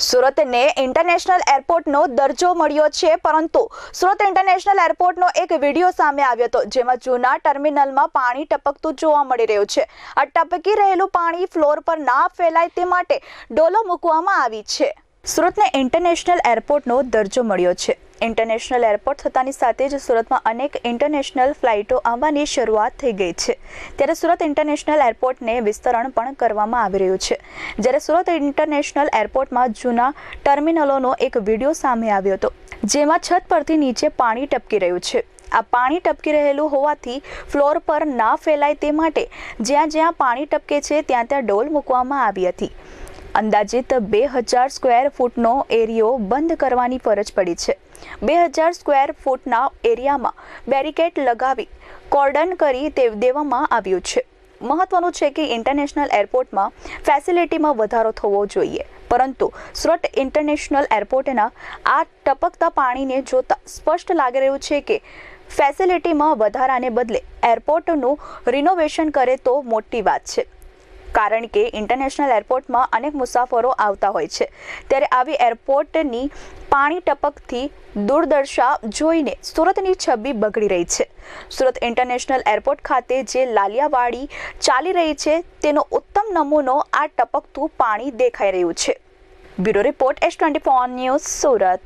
સુરતને international એરપોર્ટનો દરજ્જો મળ્યો છે, પરંતુ સુરત ઇન્ટરનેશનલ એરપોર્ટનો એક વીડિયો સામે આવ્યો હતો, જેમાં જૂના ટર્મિનલમાં પાણી ટપકતું જોવા મળી રહ્યું છે. આ ટપકી રહેલું પાણી ફ્લોર પર ના ફેલાય તે માટે ડોલો મૂકવામાં આવી છે. સુરતને ઇન્ટરનેશનલ એરપોર્ટનો દરજ્જો મળ્યો છે. ઇન્ટરનેશનલ એરપોર્ટ થતાની સાથે જ સુરતમાં અનેક ઇન્ટરનેશનલ ફ્લાઇટો આવવાની શરૂઆત થઈ ગઈ છે. ત્યારે સુરત ઇન્ટરનેશનલ એરપોર્ટને વિસ્તરણ પણ કરવામાં આવી રહ્યું છે. જ્યારે સુરત ઇન્ટરનેશનલ એરપોર્ટમાં જૂના ટર્મિનલોનો એક વીડિયો સામે આવ્યો હતો, જેમાં છત પરથી નીચે પાણી ટપકી રહ્યું છે. આ પાણી ટપકી રહેલું હોવાથી ફ્લોર પર ના ફેલાય તે માટે જ્યાં જ્યાં પાણી ટપકે છે, ત્યાં ત્યાં ડોલ મૂકવામાં આવી હતી. અંદાજિત બે હજાર સ્ક્વેર ફૂટનો એરિયો બંધ કરવાની ફરજ પડી છે. બે હજાર સ્ક્વેર ફૂટના એરિયામાં બેરિકેડ લગાવી કોર્ડન કરી તે દેવામાં આવ્યું છે. મહત્વનું છે કે ઇન્ટરનેશનલ એરપોર્ટમાં ફેસિલિટીમાં વધારો થવો જોઈએ. પરંતુ સુરત ઇન્ટરનેશનલ એરપોર્ટના આ ટપકતા પાણીને જોતા સ્પષ્ટ લાગી રહ્યું છે કે ફેસિલિટીમાં વધારાને બદલે એરપોર્ટનું રિનોવેશન કરે તો મોટી વાત છે. કારણ કે ઇન્ટરનેશનલ એરપોર્ટમાં અનેક મુસાફરો આવતા હોય છે. ત્યારે આવી એરપોર્ટની પાણી ટપકથી દુર્દશા જોઈને સુરતની છબી બગડી રહી છે. સુરત ઇન્ટરનેશનલ એરપોર્ટ ખાતે જે લાલિયાવાડી ચાલી રહી છે, તેનો ઉત્તમ નમૂનો આ ટપકતું પાણી દેખાઈ રહ્યું છે. Bureau report S twenty news Surat.